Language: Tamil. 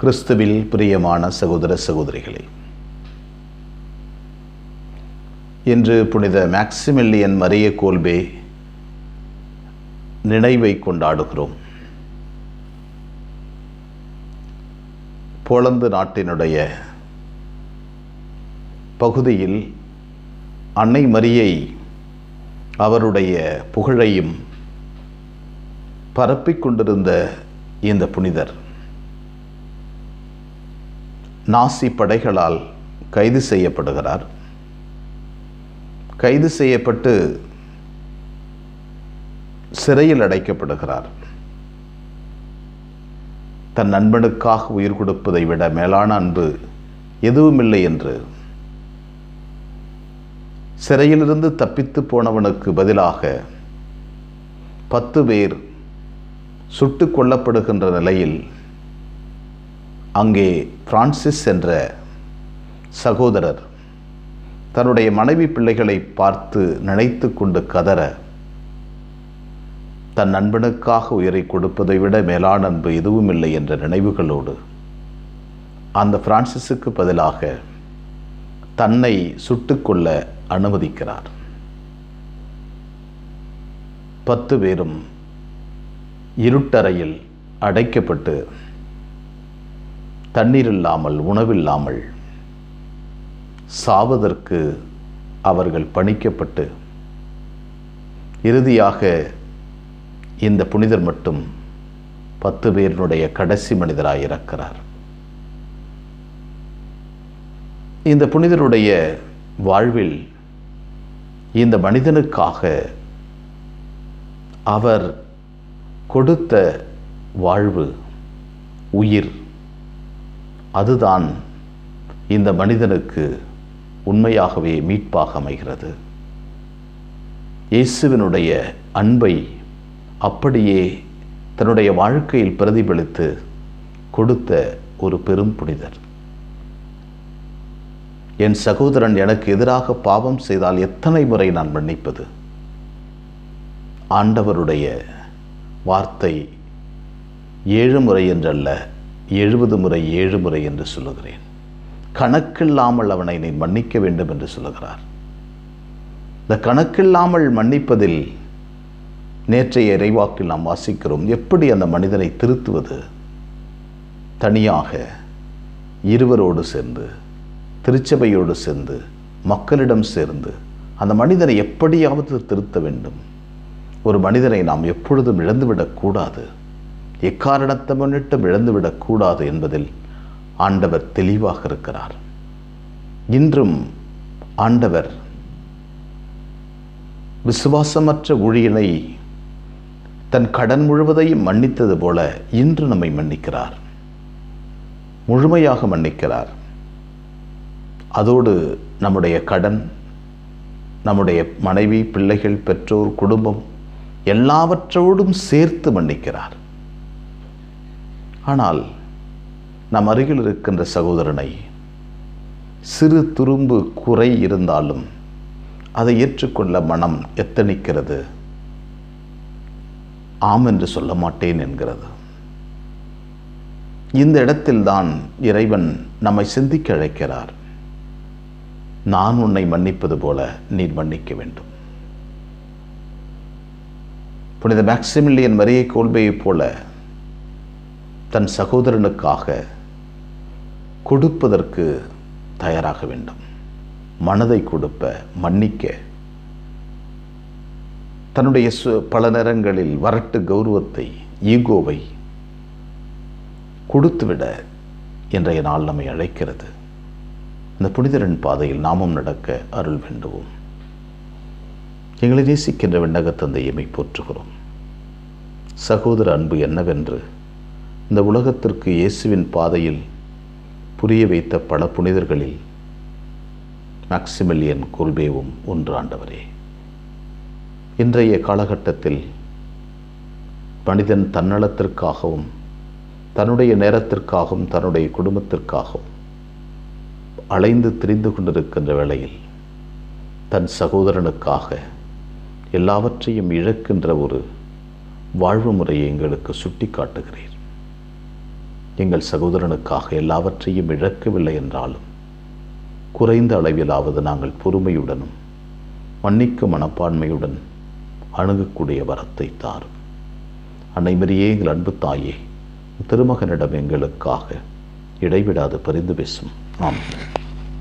கிறிஸ்துவில் பிரியமான சகோதர சகோதரிகளே இன்று புனித மேக்சிமில்லியன் மரிய கோல்பே நினைவை கொண்டாடுகிறோம். போலந்து நாட்டினுடைய பகுதியில் அன்னை மரியை அவருடைய புகழையும் பரப்பிக் கொண்டிருந்த இந்த புனிதர். நாசி படைகளால் கைது செய்யப்படுகிறார். கைது செய்யப்பட்டு சிறையில் அடைக்கப்படுகிறார். தன் நண்பனுக்காக உயிர் கொடுப்பதை விட மேலான அன்பு எதுவுமில்லை என்று சிறையிலிருந்து தப்பித்து போனவனுக்கு பதிலாக பத்து பேர் சுட்டு கொல்லப்படுகின்ற நிலையில் அங்கே பிரான்சிஸ் என்ற சகோதரர் தன்னுடைய மனைவி பிள்ளைகளை பார்த்து நினைத்து கொண்டு கதற தன் நண்பனுக்காக உயிரை கொடுப்பதை விட மேலான அன்பு எதுவும் இல்லை என்ற நினைவுகளோடு அந்த பிரான்சிஸுக்கு பதிலாக தன்னை சுட்டுக்கொள்ள அனுமதிக்கிறார். பத்து பேரும் இருட்டறையில் அடைக்கப்பட்டு தண்ணீர் இல்லாமல் உணவில்லாமல் சாவதற்கு அவர்கள் பணிக்கப்பட்டு இறுதியாக இந்த புனிதர் மட்டும் பத்து பேரினுடைய கடைசி மனிதராக இறக்கிறார். இந்த புனிதருடைய வாழ்வில் இந்த மனிதனுக்காக அவர் கொடுத்த வாழ்வு உயிர் அதுதான் இந்த மனிதனுக்கு உண்மையாகவே மீட்பாக அமைகிறது. இயேசுவினுடைய அன்பை அப்படியே தன்னுடைய வாழ்க்கையில் பிரதிபலித்து கொடுத்த ஒரு பெரும் புனிதர். என் சகோதரன் எனக்கு எதிராக பாவம் செய்தால் எத்தனை முறை நான் மன்னிப்பது? ஆண்டவருடைய வார்த்தை ஏழு முறை என்றல்ல எழுபது முறை ஏழு முறை என்று சொல்லுகிறேன். கணக்கில்லாமல் அவனை நீ மன்னிக்க வேண்டும் என்று சொல்லுகிறார். இந்த கணக்கில்லாமல் மன்னிப்பதில் நேற்றைய இறைவாக்கில் நாம் வாசிக்கிறோம் எப்படி அந்த மனிதனை திருத்துவது? தனியாக இருவரோடு சேர்ந்து திருச்சபையோடு சேர்ந்து மக்களிடம் சேர்ந்து அந்த மனிதனை எப்படியாவது திருத்த வேண்டும்? ஒரு மனிதனை நாம் எப்பொழுதும் இழந்துவிடக்கூடாது. எக்காரணத்தை முன்னிட்டு இழந்துவிடக்கூடாது என்பதில் ஆண்டவர் தெளிவாக இருக்கிறார். இன்றும் ஆண்டவர் விசுவாசமற்ற ஊழியனை தன் கடன் முழுவதையும் மன்னித்தது போல இன்று நம்மை மன்னிக்கிறார். முழுமையாக மன்னிக்கிறார். அதோடு நம்முடைய கடன் நம்முடைய மனைவி பிள்ளைகள் பெற்றோர் குடும்பம் எல்லாவற்றோடும் சேர்த்து மன்னிக்கிறார். ஆனால் நம் அருகில் இருக்கின்ற சகோதரனை சிறு துரும்பு குறை இருந்தாலும் அதை ஏற்றுக்கொள்ள மனம் எத்தனிக்கிறது? ஆம் என்று சொல்ல மாட்டேன் என்கிறது. இந்த இடத்தில்தான் இறைவன் நம்மை சிந்திக்க அழைக்கிறார். நான் உன்னை மன்னிப்பது போல நீ மன்னிக்க வேண்டும். புனித மேக்சிமில்லியன் மரியை கோல்பையைப் போல தன் சகோதரனுக்காக கொடுப்பதற்கு தயாராக வேண்டும். மனதை கொடுப்ப மன்னிக்க. தன்னுடைய சு பல நேரங்களில் வரட்டு கௌரவத்தை ஈகோவை கொடுத்துவிட இன்றைய நாள் நம்மை அழைக்கிறது. இந்த புனிதரின் பாதையில் நாமும் நடக்க அருள் வேண்டுவோம். எங்களை நேசிக்கின்ற விண்ணக போற்றுகிறோம் சகோதர அன்பு என்னவென்று இந்த உலகத்திற்கு இயேசுவின் பாதையில் புரிய வைத்த பல புனிதர்களில் மேக்சிமிலியன் கொல்பேவும் ஒன்றாண்டவரே. இன்றைய காலகட்டத்தில் மனிதன் தன்னலத்திற்காகவும் தன்னுடைய நேரத்திற்காகவும் தன்னுடைய குடும்பத்திற்காகவும் அலைந்து திரிந்து கொண்டிருக்கின்ற வேளையில் தன் சகோதரனுக்காக எல்லாவற்றையும் இழக்கின்ற ஒரு வாழ்வு முறையை எங்களுக்கு சுட்டி காட்டுகிறீர் எங்கள் சகோதரனுக்காக எல்லாவற்றையும் இழக்கவில்லை என்றாலும் குறைந்த அளவிலாவது நாங்கள் பொறுமையுடனும் மன்னிக்கும் மனப்பான்மையுடன் அணுகக்கூடிய வரத்தை தாரும். அன்னைமரியே எங்கள் அன்பு தாயே திருமகனிடம் எங்களுக்காக இடைவிடாது பரிந்து பேசும். ஆமாம்